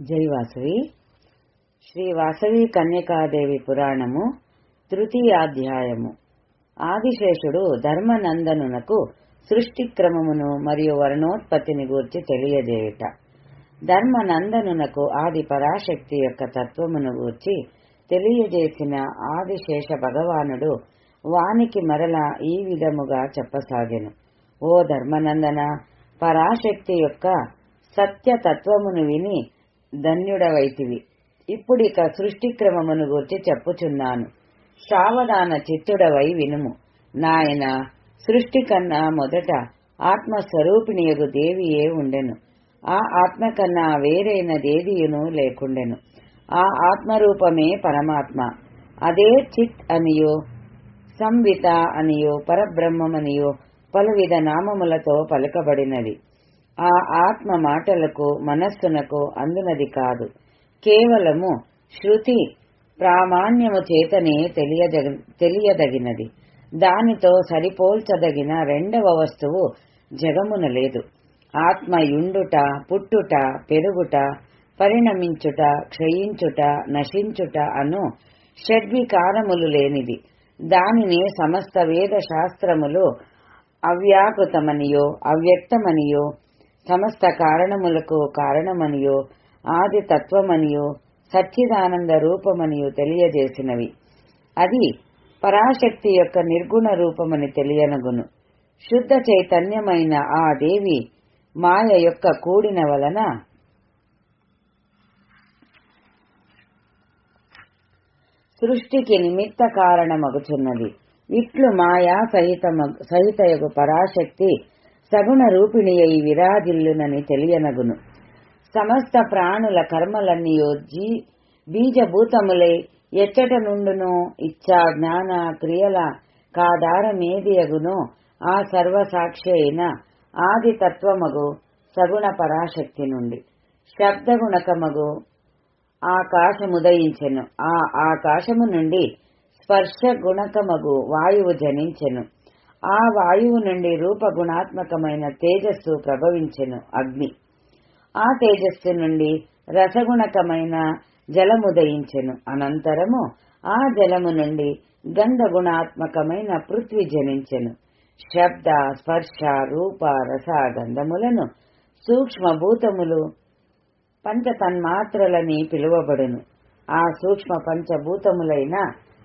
జై వాసవి. శ్రీ వాసవి కన్యకాదేవి పురాణము తృతీయాధ్యాయము ఆదిశేషుడు ధర్మనందనునకు సృష్టి క్రమమును మరియు వర్ణోత్పత్తిని గూర్చి తెలియజేయుట. ధర్మనందనునకు ఆది పరాశక్తి యొక్క తత్వమును గూర్చి తెలియజేసిన ఆదిశేష భగవానుడు వానికి మరల ఈ విధముగా చెప్పసాగెను. ఓ ధర్మనందన పరాశక్తి యొక్క సత్య తత్వమును విని ధన్యుడవైతివి. ఇప్పుడిక సృష్టి క్రమమును గూర్చి చెప్పుచున్నాను. సావధాన చిత్తుడవై వినుము. నాయన సృష్టి కన్నా మొదట ఆత్మస్వరూపిణియగు దేవియే ఉండెను. ఆ ఆత్మ కన్నా వేరైనదేదియును లేకుండెను. ఆ ఆత్మరూపమే పరమాత్మ. అదే చిత్ అనియో సంవిత అనియో పరబ్రహ్మమనియో పలువిధ నామములతో పలుకబడినది. ఆ ఆత్మ మాటలకు మనస్సునకు అందునది కాదు. కేవలము శృతి ప్రామాణ్యము చేతనే తెలియదగ తెలియదగినది. దానితో సరిపోల్చదగిన రెండవ వస్తువు జగమున లేదు. ఆత్మ యుండుట పుట్టుట పెరుగుట పరిణమించుట క్షయించుట నశించుట అను షడ్వికారములు లేనిది. దానిని సమస్త వేద శాస్త్రములు అవ్యాకృతమనియో అవ్యక్తమనియో సమస్త కారణములకు కారణమనియో ఆది తత్వమనియో సచ్చిదానంద రూపమనియో తెలియజేసినవి. అది పరాశక్తి యొక్క నిర్గుణ రూపమని తెలియనగును. శుద్ధ చైతన్యమైన ఆ దేవి మాయ యొక్క కూడిన వలన సృష్టికి నిమిత్త కారణమగుచున్నది. ఇట్లు మాయా సహిత సహితయగు పరాశక్తి సగుణ రూపిణియై విరాజిల్లునని తెలియనగును. సమస్త ప్రాణుల కర్మలన్నీయో జీ బీజభూతములై ఎచ్చట నుండునో ఇచ్చా జ్ఞాన క్రియల కాదారమేదియగునో ఆ సర్వసాక్షి అయిన ఆదితత్వమగు సగుణ పరాశక్తి నుండి. శబ్దగుణకమగు ఆకాశముదయించెను. ఆ ఆకాశము నుండి స్పర్శ గుణకమగు వాయువు జనించెను. ఆ వాయువు నుండి రూపగుణాత్మకమైన తేజస్సు ప్రభవించెను అగ్ని. ఆ తేజస్సు నుండి రసగుణకమైన జలముదయించెను అనంతరము ఆ జలము నుండి గంధగుణాత్మకమైన పృథ్వీ జనించెను. శబ్ద స్పర్శ రూప రస గంధములను సూక్ష్మభూతములు పంచతన్మాత్రలని పిలువబడును. ఆ సూక్ష్మ పంచభూతములైన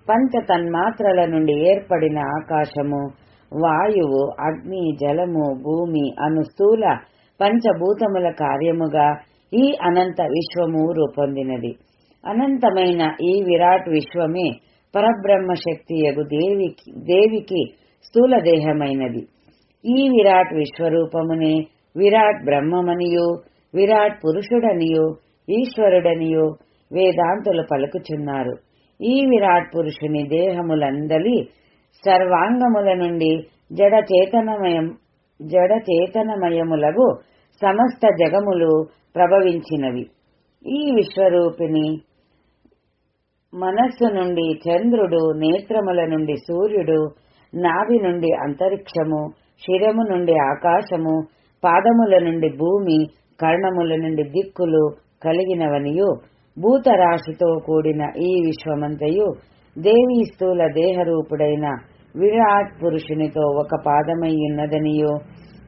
పంచతన్మాత్రల నుండి ఏర్పడిన ఆకాశము వాయువు అగ్ని జలము భూమి అను స్థూల పంచభూతముల కార్యముగా ఈ అనంత విశ్వము రూపొందినది. అనంతమైన ఈ విరాట్ విశ్వమే పరబ్రహ్మ శక్తి యగు దేవికి దేవికి స్థూల దేహమైనది. ఈ విరాట్ విశ్వరూపమునే విరాట్ బ్రహ్మమనియో విరాట్ పురుషుడనియో ఈశ్వరుడనియో వేదాంతులు పలుకుచున్నారు. ఈ విరాట్ పురుషుని దేహములందలి సర్వాంగముల నుండి జడ చేతనమయం జడ చేతనమయములగు సమస్త జగములు ప్రభవించినవి. ఈ విశ్వరూపిణి మనస్సు నుండి చంద్రుడు నేత్రముల నుండి సూర్యుడు నాభి నుండి అంతరిక్షము శిరము నుండి ఆకాశము పాదముల నుండి భూమి కర్ణముల నుండి దిక్కులు కలిగినవనియు భూతరాశితో కూడిన ఈ విశ్వమంతయు దేవీ స్థూల దేహరూపుడైన విరాట్ పురుషునితో ఒక పాదమయ్యున్నదనియో.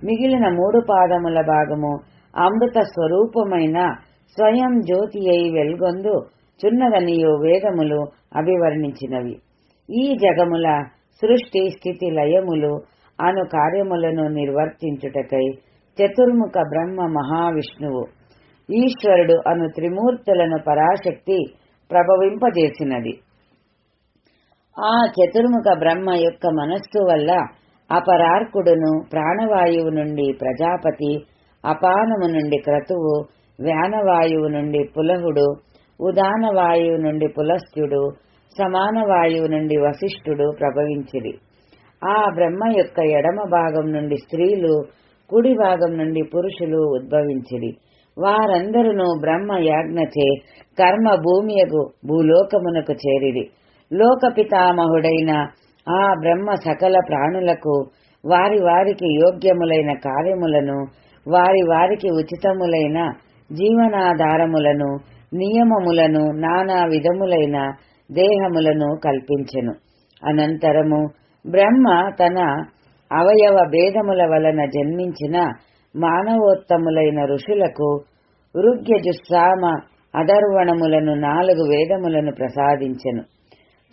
మిగిలిన మూడు పాదముల భాగము అమృత స్వరూపమైన స్వయం జ్యోతి అయి వెల్గొందు చున్నదనియు వేదములు అభివర్ణించినవి. ఈ జగముల సృష్టి స్థితి లయములు అను కార్యములను నిర్వర్తించుటకై చతుర్ముఖ బ్రహ్మ మహావిష్ణువు. ఈశ్వరుడు అను త్రిమూర్తులను పరాశక్తి ప్రభవింపజేసినది. ఆ చతుర్ముఖ బ్రహ్మ యొక్క మనస్సు వల్ల అపరార్కుడును ప్రాణవాయువు నుండి ప్రజాపతి అపానము నుండి క్రతువు వ్యానవాయువు నుండి పులహుడు ఉదాన వాయువు నుండి పులస్త్యుడు సమాన వాయువు నుండి వశిష్ఠుడు ప్రభవించిరి. ఆ బ్రహ్మ యొక్క ఎడమ భాగం నుండి స్త్రీలు కుడి భాగం నుండి పురుషులు ఉద్భవించిరి. వారందరూ బ్రహ్మ యాజ్ఞచే కర్మ భూమియకు భూలోకమునకు చేరిరి. లోకపితామహుడైన ఆ బ్రహ్మ సకల ప్రాణులకు వారి వారికి యోగ్యములైన కార్యములను వారి వారికి ఉచితములైన జీవనాధారములను నియమములను నానా విధములైన దేహములను కల్పించెను. అనంతరము బ్రహ్మ తన అవయవ భేదముల వలన జన్మించిన మానవోత్తములైన ఋషులకు ఋగ్యజుస్సామ అధర్వణములను నాలుగు వేదములను ప్రసాదించెను.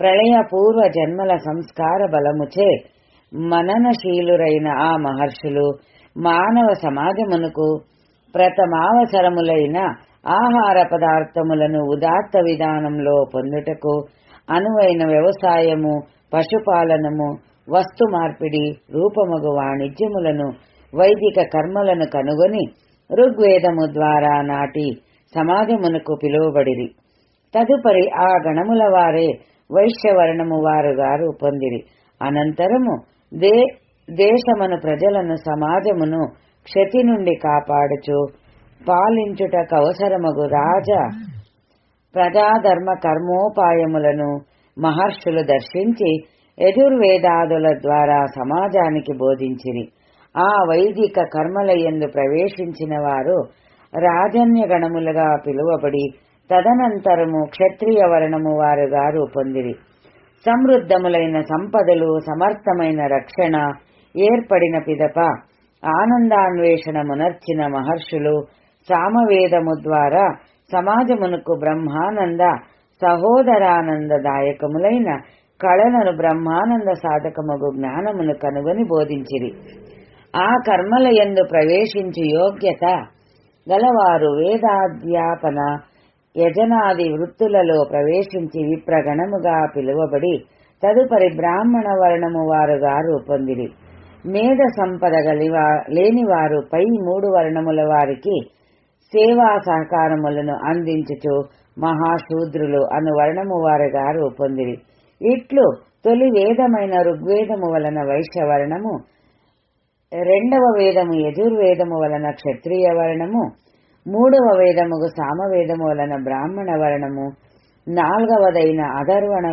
ప్రళయ పూర్వ జన్మల సంస్కార బలముచే మననశీలురైన ఆ మహర్షులు మానవ సమాజమునకు ప్రథమావసరములైన ఆహార పదార్థములను ఉదాత్త విధానంలో పొందుటకు అనువైన వ్యవసాయము పశుపాలనము వస్తు మార్పిడి రూపమగు వాణిజ్యములను వైదిక కర్మలను కనుగొని ఋగ్వేదము ద్వారా నాటి సమాజమునకు పిలువబడిరి. తదుపరి ఆ గణముల వారే వైశ్యవర్ణము వారుగా రూపొందిరి అనంతరము దే దేశమును ప్రజలను సమాజమును క్షతి నుండి కాపాడుచు పాలించుటకు అవసరమగు రాజ ప్రజాధర్మ కర్మోపాయములను మహర్షులు దర్శించి యజుర్వేదాదుల ద్వారా సమాజానికి బోధించిరి. ఆ వైదిక కర్మలయందు ప్రవేశించిన వారు రాజన్య గణములుగా పిలువబడి తదనంతరము క్షత్రియ వర్ణము వారుగా రూపొందిరి సమృద్ధములైన సంపదలు సమర్థమైన రక్షణ ఏర్పడిన పిదప. ఆనందాన్వేషణమునర్చిన మహర్షులు సామవేదము ద్వారా సమాజమునకు బ్రహ్మానంద సహోదరానందదాయకములైన కళలను బ్రహ్మానంద సాధకమగు జ్ఞానమును కనుగొని బోధించిరి. ఆ కర్మలయందు ప్రవేశించు యోగ్యత గలవారు వేదాధ్యాపన యజనాది వృత్తులలో ప్రవేశించి విప్రగణముగా పిలువబడి తదుపరి బ్రాహ్మణ వర్ణము వారుగా రూపొందిరి. మేధ సంపద లేనివారు పై మూడు వర్ణముల వారికి సేవా సహకారములను అందించుచు మహాశూద్రులు అను వర్ణము వారుగా రూపొందిరి. ఇట్లు తొలి వేదమైన ఋగ్వేదము వలన వైశ్య వర్ణము రెండవ వేదము యజుర్వేదము వలన క్షత్రియ వర్ణము మూడవ వేదముగు సామవేదము వలన బ్రాహ్మణ వర్ణము నాల్గవదైన అధర్వణ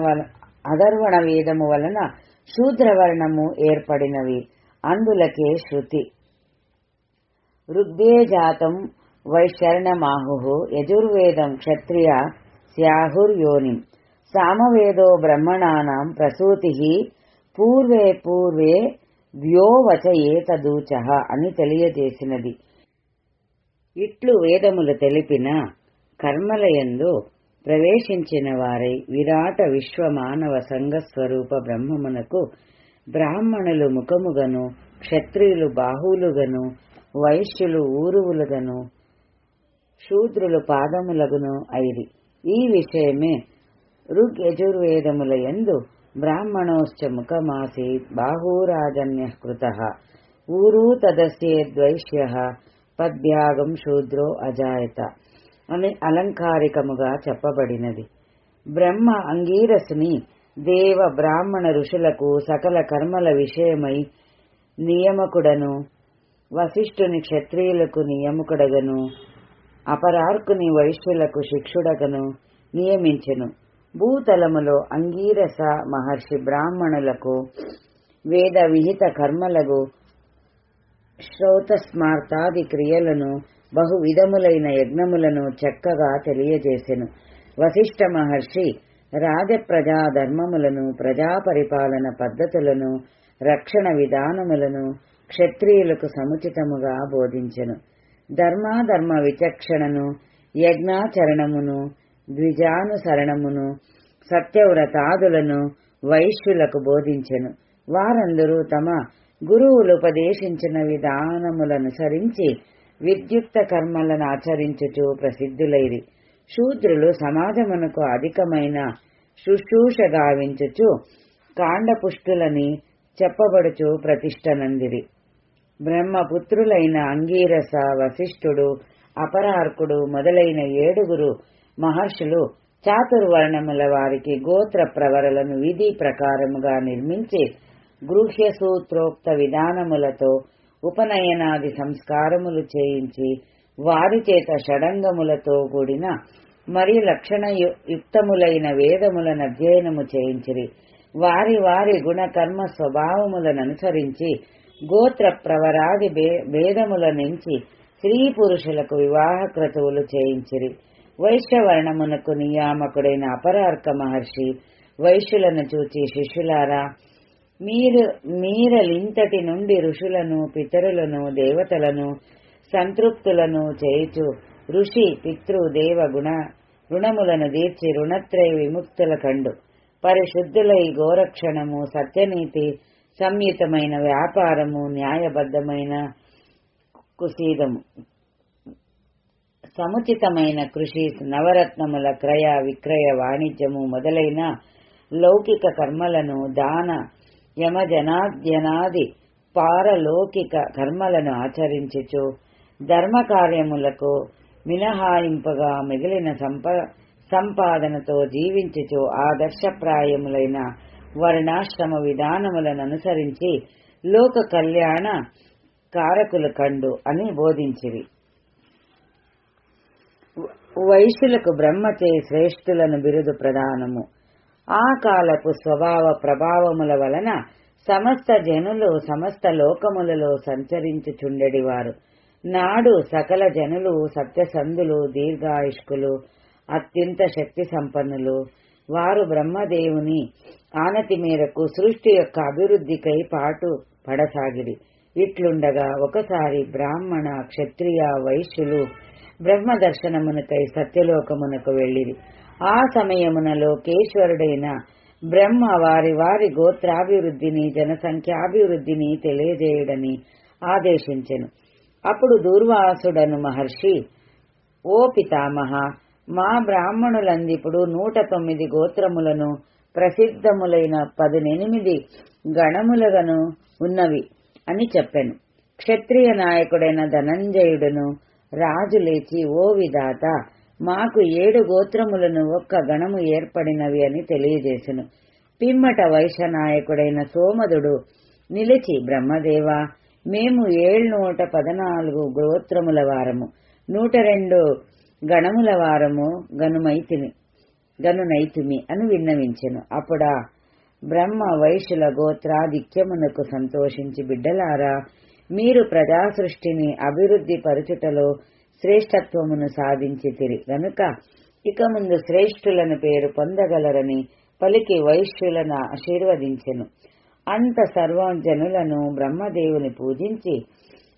అధర్వణ వేదము వలన శూద్రవర్ణము ఏర్పడినవి. అందులకే శృతి. ఋగ్వే జాతం వైశరణమాహు యజుర్వేదం క్షత్రియ స్యాహుర్యోనిం. సామవేదో బ్రహ్మణానాం ప్రసూతి పూర్వే పూర్వే వ్యోవచ అని తెలియజేసినది. ఇట్లు వేదములు తెలిపిన కర్మలయందు ప్రవేశించిన వారై విరాట విశ్వమానవ సంఘస్వరూప బ్రహ్మమునకు బ్రాహ్మణులు ముఖముగను క్షత్రియులు బాహువులుగను వైశ్యులు ఊరువులుగను శూద్రులు పాదములగును ఐరి. ఈ విషయమే ఋగ్ యజుర్వేదముల యందు బ్రాహ్మణోశ్చ ముఖమాసి బాహూరాజన్య కృత. ఊరూ తదస్యేద్వైశ్య పద్భ్యాగం శూద్రో అజాయత అని అలంకారికముగా చెప్పబడినది. బ్రహ్మ అంగీరసుని దేవ బ్రాహ్మణ ఋషులకు సకల కర్మల విషయమై నియమకుడను వశిష్ఠుని క్షత్రియులకు నియమకుడగను అపరార్కుని వైశ్యులకు శిక్షుడగను నియమించెను. భూతలములో అంగీరస మహర్షి బ్రాహ్మణులకు వేద విహిత కర్మలకు శ్రౌతస్మార్తాది క్రియలను బహు విధములైన యజ్ఞములను చక్కగా తెలియజేసెను. వశిష్ఠ మహర్షి రాజప్రజా ధర్మములను ప్రజాపరిపాలన పద్ధతులను రక్షణ విధానములను క్షత్రియులకు సముచితముగా బోధించెను. ధర్మాధర్మ విచక్షణను యజ్ఞాచరణమును ద్విజానుసరణమును సత్యవ్రతాదులను వైశ్యులకు బోధించెను. వారందరూ తమ గురువులు ఉపదేశించిన విధానములనుసరించి విద్యుక్త కర్మలను ఆచరించుచు ప్రసిద్ధులైరి. శూద్రులు సమాజమునకు అధికమైన శుశ్రూష గావించుచు కాండపుష్టులని చెప్పబడుచు ప్రతిష్టనందిరి. బ్రహ్మపుత్రులైన అంగీరస వశిష్ఠుడు అపరార్కుడు మొదలైన ఏడుగురు మహర్షులు చాతుర్వర్ణముల వారికి గోత్ర ప్రవరలను విధి ప్రకారముగా నిర్మించి గృహ్య సూత్రోక్త విధానములతో ఉపనయనాది సంస్కారములు చేయించి వారి చేత షడంగములతో కూడిన మరి లక్షణయుక్తములైన వేదములను అధ్యయనము చేయించిరి. వారి వారి గుణకర్మ స్వభావములను అనుసరించి గోత్ర ప్రవరాది భేదముల నుంచి స్త్రీ పురుషులకు వివాహ క్రతువులు చేయించిరి. వైశ్యవర్ణమునకు నియామకుడైన అపరార్క మహర్షి వైశ్యులను చూచి శిష్యులారా మీరు మీరలింతటి నుండి ఋషులను పితరులను దేవతలను సంతృప్తులను చేయుచు ఋషి పితృ దేవ గుణ రుణములను తీర్చి రుణత్రయ విముక్తుల కండు. పరిశుద్ధులై గోరక్షణము సత్యనీతి సంయుతమైన వ్యాపారము న్యాయబద్ధమైన కుసీదము సముచితమైన కృషి నవరత్నముల క్రయ విక్రయ వాణిజ్యము మొదలైన లౌకిక కర్మలను దాన యమజనాద్యనాది పారలౌకిక కర్మలను ఆచరించుచు ధర్మ కార్యములకు మినహాయింపుగా మిగిలిన సంప సంపాదనతో జీవించుచు ఆదర్శప్రాయములైన వర్ణాశ్రమ విధానములను అనుసరించి లోక కళ్యాణ కారకులు కండు అని బోధించిరి. వైశ్యులకు బ్రహ్మచే శ్రేష్ఠులను బిరుదు ప్రదానము. ఆ కాలపు స్వభావ ప్రభావముల వలన సమస్త జనులు సమస్త లోకములలో సంచరించుచుండెడివారు. నాడు సకల జనులు సత్యసంధులు దీర్ఘాయుష్కులు అత్యంత శక్తి సంపన్నులు వారు బ్రహ్మదేవుని ఆనతి మేరకు సృష్టి యొక్క అభివృద్ధికై పాటు పడసాగిరి. ఇట్లుండగా ఒకసారి బ్రాహ్మణ క్షత్రియ వైశ్యులు బ్రహ్మ దర్శనమునకై సత్యలోకమునకు వెళ్ళిరి. ఆ సమయమున లోకేశ్వరుడైన బ్రహ్మ వారి వారి గోత్రాభివృద్ధిని జనసంఖ్యాభివృద్ధిని తెలియజేయడని ఆదేశించెను. అప్పుడు దూర్వాసుడను మహర్షి ఓ పితామహ మా బ్రాహ్మణులందిప్పుడు నూట తొమ్మిది గోత్రములను ప్రసిద్ధములైన పదునెనిమిది గణములగను ఉన్నవి అని చెప్పాను. క్షత్రియ నాయకుడైన ధనంజయుడును రాజు లేచి ఓ విధాత మాకు ఏడు గోత్రములను ఒక్క గణము ఏర్పడినవి అని తెలియజేసెను. పిమ్మట వైశ్య నాయకుడైన సోమదుడు నిలిచి బ్రహ్మదేవ మేము ఏಳ್నూట పదనాలుగు గోత్రముల వారము నూట రెండు గణముల వారము గనుమైతిమి గనునైతిమి అని విన్నవించెను. అప్పుడా బ్రహ్మ వైశ్యుల గోత్రాధిక్యమునకు సంతోషించి బిడ్డలారా మీరు ప్రజా సృష్టిని అభివృద్ధి పరుచుటలో శ్రేష్టత్వమును సాధించితిరి. గనుక ఇక ముందు శ్రేష్ఠులను పేరు పొందగలరని పలికి వైశ్యులను ఆశీర్వదించెను. అంత సర్వజనులను బ్రహ్మదేవుని పూజించి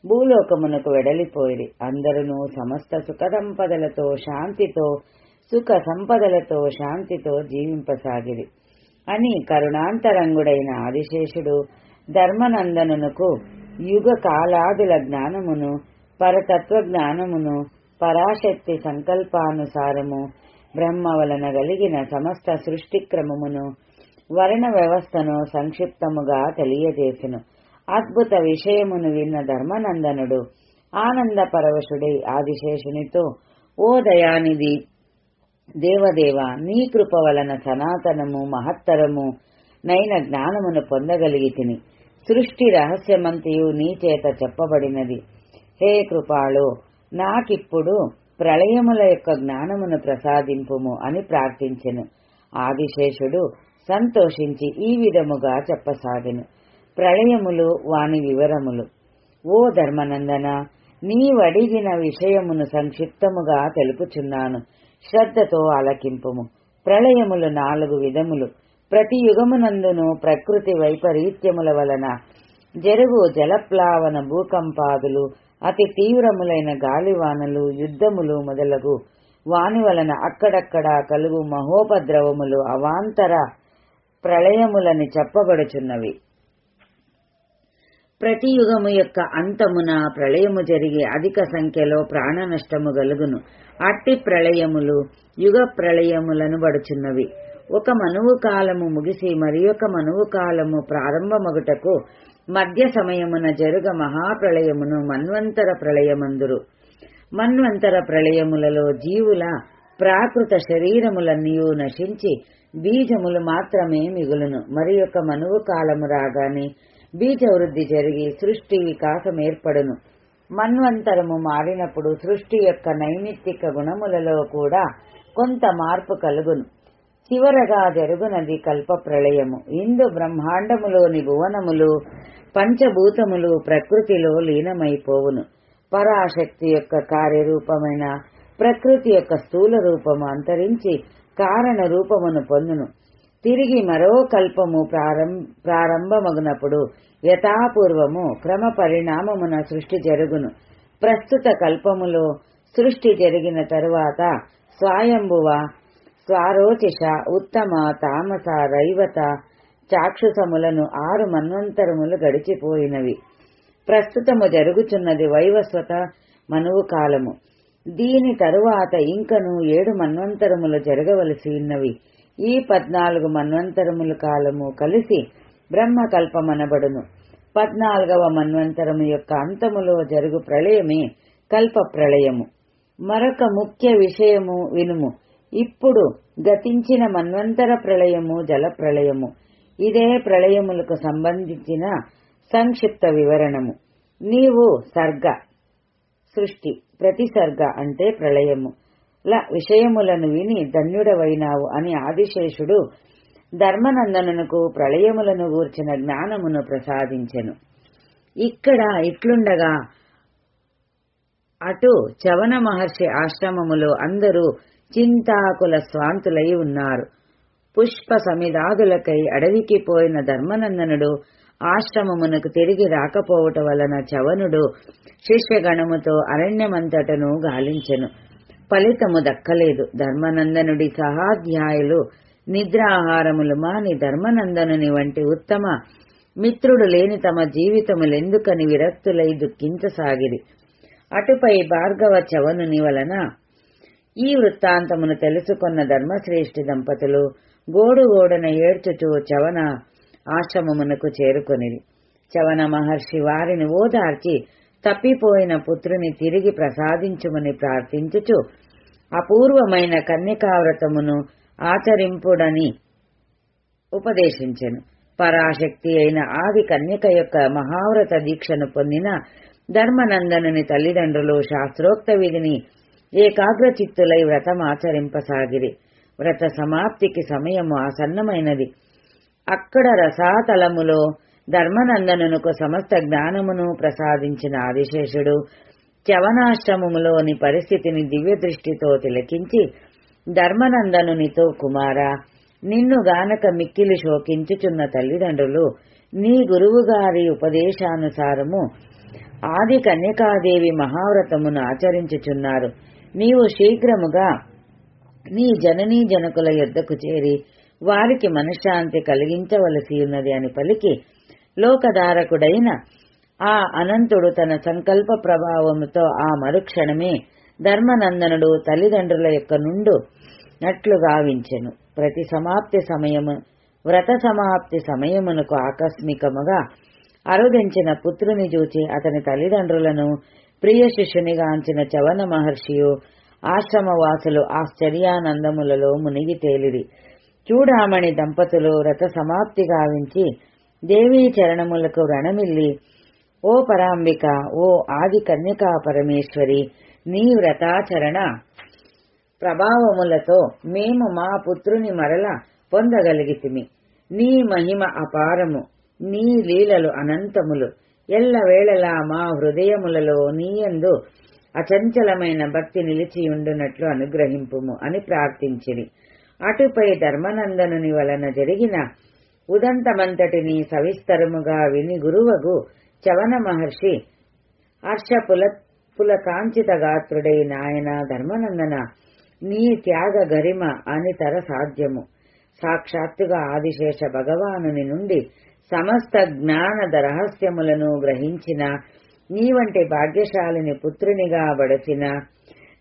భూలోకమునకు వెడలిపోయిరి. అందరూ సమస్త సుఖ సంపదలతో శాంతితో సుఖ సంపదలతో శాంతితో జీవింపసాగిరి. అని కరుణాంతరంగుడైన ఆదిశేషుడు ధర్మనందనునకు యుగ కాలాదుల జ్ఞానమును పరతత్వ జ్ఞానమును పరాశక్తి సంకల్పానుసారము బ్రహ్మ వలన కలిగిన సమస్త సృష్టి క్రమమును వర్ణ వ్యవస్థను సంక్షిప్తముగా తెలియజేసెను. అద్భుత విషయమును విన్న ధర్మనందనుడు ఆనంద పరవశుడై ఆదిశేషునితో ఓ దయానిధి దేవదేవ నీ కృప వలన సనాతనము మహత్తరము నైన జ్ఞానమును పొందగలిగితిని. సృష్టి రహస్యమంతయు నీ చేత చెప్పబడినది. హే కృపాళు నాకిప్పుడు ప్రళయముల యొక్క జ్ఞానమును ప్రసాదింపుము అని ప్రార్థించెను. ఆదిశేషుడు సంతోషించి ఈ విధముగా చెప్పసాగెను. ప్రళయములు వాని వివరములు. ఓ ధర్మనందన నీవడిగిన విషయమును సంక్షిప్తముగా తెలుపుచున్నాను. శ్రద్ధతో ఆలకింపుము. ప్రళయములు నాలుగు విధములు. ప్రతి యుగమునందును ప్రకృతి వైపరీత్యముల వలన జరుగు జలప్లావన భూకంపాదులు అతి తీవ్రములైన గాలివానలు యుద్ధములు మొదలగు. వాని వలన అక్కడక్కడ కలుగు మహోపద్రవములు అవాంతర ప్రళయములని చెప్పబడుచున్నవి. ప్రతి యుగము యొక్క అంతమున ప్రళయము జరిగి అధిక సంఖ్యలో ప్రాణ నష్టము గలుగును. అట్టి ప్రళయములు యుగ ప్రళయములను బడుచున్నవి. ఒక మనువు కాలము ముగిసి మరి ఒక మనువు కాలము ప్రారంభమగుటకు మధ్య సమయమున జరుగ మహాప్రళయమును మన్వంతర ప్రళయమందురు. మన్వంతర ప్రళయములలో జీవుల ప్రాకృత శరీరములన్నీయూ నశించి బీజములు మాత్రమే మిగులును. మరి యొక్క మనువు కాలము రాగానే బీజ వృద్ధి జరిగి సృష్టి వికాసం ఏర్పడును మన్వంతరము మారినప్పుడు సృష్టి యొక్క నైమిత్తిక గుణములలో కూడా కొంత మార్పు కలుగును. చివరగా జరుగునది కల్ప ప్రళయము ఇందు బ్రహ్మాండములోని భువనములు పంచభూతములు ప్రకృతిలో లీనమైపోవును. పరాశక్తి యొక్క కార్యరూపమైన ప్రకృతి యొక్క స్థూల రూపము అంతరించి కారణ రూపమును పొందును. తిరిగి మరో కల్పము ప్రారంభమగునప్పుడు యథాపూర్వము క్రమ పరిణామమున సృష్టి జరుగును. ప్రస్తుత కల్పములో సృష్టి జరిగిన తరువాత స్వయంభువ స్వారోచిష ఉత్తమ తామస రైవత చాక్షుసములను ఆరు మన్వంతరములు గడిచిపోయినవి. ప్రస్తుతము జరుగుచున్నది వైవస్వత మనువు కాలము. దీని తరువాత ఇంకను ఏడు మన్వంతరములు జరగవలసి ఉన్నవి. ఈ పద్నాలుగు మన్వంతరముల కాలము కలిసి బ్రహ్మకల్పమనబడును. పద్నాలుగవ మన్వంతరము యొక్క అంతములో జరుగు ప్రళయమే కల్ప ప్రళయము మరొక ముఖ్య విషయము వినుము. ఇప్పుడు గతించిన మన్వంతర ప్రళయము జల ప్రళయము ఇదే ప్రళయములకు సంబంధించిన సంక్షిప్త వివరణము. నీవు సర్గ సృష్టి ప్రతి సర్గ అంటే ప్రళయము. ల విషయములను విని ధన్యుడవైనావు అని ఆదిశేషుడు ధర్మనందనునకు ప్రళయములను గూర్చిన జ్ఞానమును ప్రసాదించెను. ఇక్కడ ఇట్లుండగా అటు చవన మహర్షి ఆశ్రమములో అందరూ చింతాకుల స్వాంతులై ఉన్నారు. పుష్ప సమిదాగులకై అడవికి పోయిన ధర్మనందనుడు ఆశ్రమమునకు తిరిగి రాకపోవట వలన చవనుడు శిష్యగణముతో అరణ్యమంతటను గాలించెను. ఫలితము దక్కలేదు. ధర్మనందనుడి సహాధ్యాయులు నిద్రాహారములు మాని ధర్మనందనుని వంటి ఉత్తమ మిత్రుడు లేని తమ జీవితములెందుకని విరక్తులై దుఃఖించసాగిరి. అటుపై భార్గవ చవనుని వలన ఈ వృత్తాంతమును తెలుసుకున్న ధర్మశ్రేష్ఠి దంపతులు గోడుగోడన ఏడ్చుచూ చవన ఆశ్రమమునకు చేరుకొనిరి. చవన మహర్షి వారిని ఓదార్చి తప్పిపోయిన పుత్రుని తిరిగి ప్రసాదించుమని ప్రార్థించుచు అపూర్వమైన కన్యకావ్రతమును ఆచరింపుడని ఉపదేశించెను. పరాశక్తి అయిన ఆది కన్యక యొక్క మహావ్రత దీక్షను పొందిన ధర్మనందనుని తల్లిదండ్రులు శాస్త్రోక్త విధిని ఏకాగ్రచిత్తులై వ్రతం ఆచరింపసాగిరి వ్రత సమాప్తికి సమయము ఆసన్నమైనది. అక్కడ రసాతలములో ధర్మనందనునకు సమస్త జ్ఞానమును ప్రసాదించిన ఆదిశేషుడు చవనాశ్రమములోని పరిస్థితిని దివ్య దృష్టితో తిలకించి ధర్మనందనునితో కుమార నిన్ను గానక మిక్కిలి శోకించుచున్న తల్లిదండ్రులు నీ గురువుగారి ఉపదేశానుసారము ఆది కన్యకాదేవి మహావ్రతమును ఆచరించుచున్నారు. నీవు శీఘ్రముగా నీ జననీ జనకుల యుద్ధకు చేరి వారికి మనశ్శాంతి కలిగించవలసి ఉన్నది అని పలికి లోకధారకుడైన ఆ అనంతుడు తన సంకల్ప ప్రభావముతో ఆ మరుక్షణమే ధర్మనందనుడు తల్లిదండ్రుల యొక్క నుండు నట్లు గావించెను. ప్రతి సమాప్తి సమయము వ్రత సమాప్తి సమయమునకు ఆకస్మికముగా అరుదించిన పుత్రుని చూచి అతని తల్లిదండ్రులను ప్రియ శిష్యునిగాంచిన చవన మహర్షియు ఆశ్రమవాసులు ఆశ్చర్యానందములలో మునిగి తేలిరి చూడామణి దంపతులు వ్రత సమాప్తి గావించి దేవీ చరణములకు రణమిల్లి ఓ పరాంబిక ఓ ఆది కన్యకా పరమేశ్వరి నీ వ్రతాచరణ ప్రభావములతో మేము మా పుత్రుని మరల పొందగలిగితిమి. నీ మహిమ అపారము నీ లీలలు అనంతములు. ఎల్లవేళలా మా హృదయములలో నీయందు అచంచలమైన భక్తి నిలిచియుండునట్లు అనుగ్రహింపుము అని ప్రార్థించిరి. అటుపై ధర్మనందనుని వలన జరిగిన ఉదంతమంతటిని సవిస్తరముగా విని గురువగు చవన మహర్షి హర్షపుల పులకాంచిత గాత్రుడై నాయన ధర్మనందన నీ త్యాగ గరిమ అనితర సాధ్యము. సాక్షాత్తుగా ఆదిశేష భగవానుని నుండి సమస్త జ్ఞానద రహస్యములను గ్రహించిన నీ వంటి భాగ్యశాలిని పుత్రునిగా బడచిన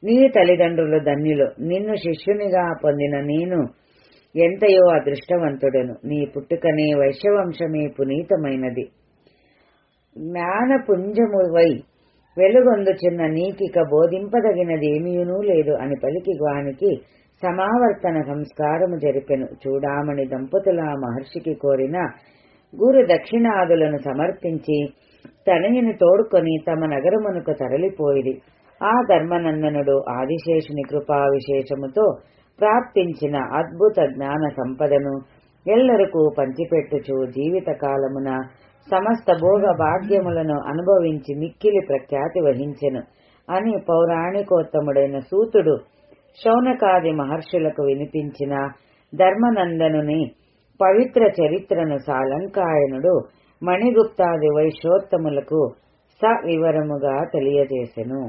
నీ తల్లిదండ్రులు ధన్యులు. నిన్ను శిష్యునిగా పొందిన నేను ఎంతయో అదృష్టవంతుడను. నీ పుట్టుకనే వైశ్యవంశమే పునీతమైనది. జ్ఞానపుంజమువై వెలుగొందుచున్న నీకిక బోధింపదగినదేమీయునూ లేదు. అని పలికి వానికి సమావర్తన సంస్కారము జరిపెను. చూడామణి దంపతుల మహర్షికి కోరిన గురు దక్షిణాదులను సమర్పించి తనయుని తోడుకొని తమ నగరమునకు తరలిపోయిది ఆ ధర్మనందనుడు ఆదిశేషుని కృపా విశేషముతో ప్రాప్తించిన అద్భుత జ్ఞాన సంపదను ఎల్లరకు పంచిపెట్టుచు జీవిత కాలమున సమస్త భోగ భాగ్యములను అనుభవించి మిక్కిలి ప్రఖ్యాతి వహించెను అని పౌరాణికోత్తముడైన సూతుడు శౌనకాది మహర్షులకు వినిపించిన ధర్మనందనుని పవిత్ర చరిత్రను సాలంకాయనుడు మణిగుప్తాది వైశ్యోత్తములకు సవివరముగా తెలియజేసెను.